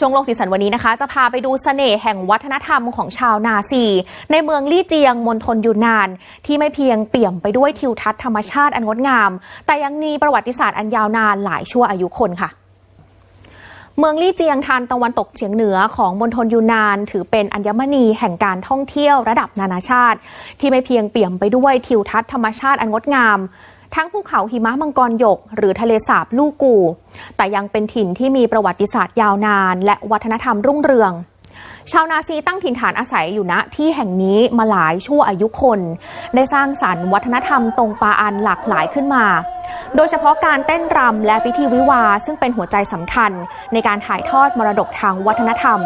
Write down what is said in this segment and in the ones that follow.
ช่วงโลกสีสันวันนี้นะคะ จะพาไปดูเสน่ห์แห่งวัฒนธรรมของชาวนาซี ในเมืองลี่เจียงมณฑลยูนนาน ที่ไม่เพียงเปี่ยมไปด้วยทิวทัศน์ธรรมชาติอันงดงาม แต่ยังมีประวัติศาสตร์อันยาวนานหลายชั่วอายุคนค่ะเมืองลี่เจียงทานตะวันตกเฉียงเหนือของมณฑลยูนนาน ถือเป็นอัญมณีแห่งการท่องเที่ยวระดับนานาชาติ ที่ไม่เพียงเปี่ยมไปด้วยทิวทัศน์ธรรมชาติอันงดงาม ทั้งภูเขาหิมะมังกรหยก หรือทะเลสาบลูกู แต่ยังเป็นถิ่นที่มีประวัติศาสตร์ยาวนาน และวัฒนธรรมรุ่งเรือง ชาวนาซีตั้งถิ่นฐานอาศัยอยู่ณที่แห่งนี้มาหลายชั่วอายุคน ได้สร้างสรรค์วัฒนธรรมตรงปาอันหลากหลายขึ้นมา โดยเฉพาะการเต้นรำและพิธีวิวาซึ่งเป็นหัวใจสำคัญ ในการถ่ายทอดมรดกทางวัฒนธรรม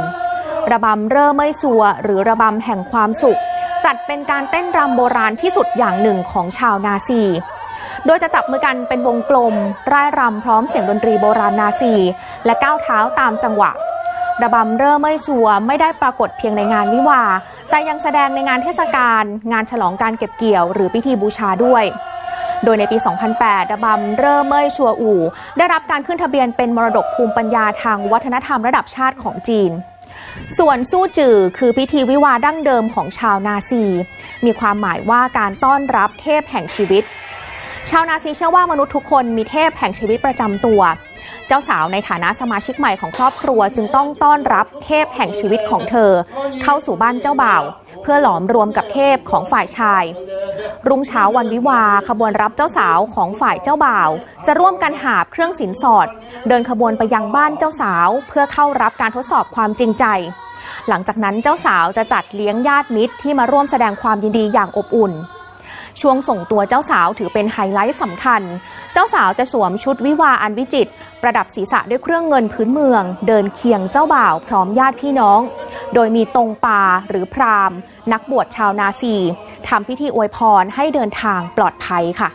ระบำเร่อไม่ซัว หรือระบำแห่งความสุข จัดเป็นการเต้นรำโบราณที่สุดอย่างหนึ่งของชาวนาซี โดยจะจับมือกันเป็นวงกลมร่ายรำพร้อมเสียงดนตรีโบราณนาซีและก้าวเท้าตามจังหวะ ระบำเริ่มไม่สัวไม่ได้ปรากฏเพียงในงานวิวา แต่ยังแสดงในงานเทศกาลงานฉลองการเก็บเกี่ยว หรือพิธีบูชาด้วย โดยในปี 2008 ระบำเริ่มเมยชัวอู่ ได้รับการขึ้นทะเบียนเป็นมรดกภูมิปัญญาทางวัฒนธรรมระดับชาติของจีนส่วนสู้จือคือพิธีวิวาดั้งเดิมของชาวนาซี มีความหมายว่าการต้อนรับเทพแห่งชีวิต ชาวนาซีเชื่อว่ามนุษย์ทุกคนมีเทพแห่งชีวิตประจำตัว เจ้าสาวในฐานะสมาชิกใหม่ของครอบครัวจึงต้องต้อนรับเทพแห่งชีวิตของเธอ เข้าสู่บ้านเจ้าบ่าว เพื่อหลอมรวมกับเทพของฝ่ายชาย รุ่งเช้าวันวิวาขบวนรับเจ้าสาวของฝ่ายเจ้าบ่าว จะร่วมกันหาบเครื่องสินสอด เดินขบวนไปยังบ้านเจ้าสาว เพื่อเข้ารับการทดสอบความจริงใจหลังจากนั้นเจ้าสาวจะจัดเลี้ยงญาติมิตรที่มาร่วมแสดงความยินดีอย่างอบอุ่น ช่วงส่งตัวเจ้าสาวถือเป็นไฮไลท์สำคัญ เจ้าสาวจะสวมชุดวิวาอันวิจิตรประดับศีรษะด้วยเครื่องเงินพื้นเมือง เดินเคียงเจ้าบ่าวพร้อมญาติพี่น้อง โดยมีตรงปาหรือพรามนักบวชชาวนาซีทำพิธีอวยพรให้เดินทางปลอดภัยค่ะ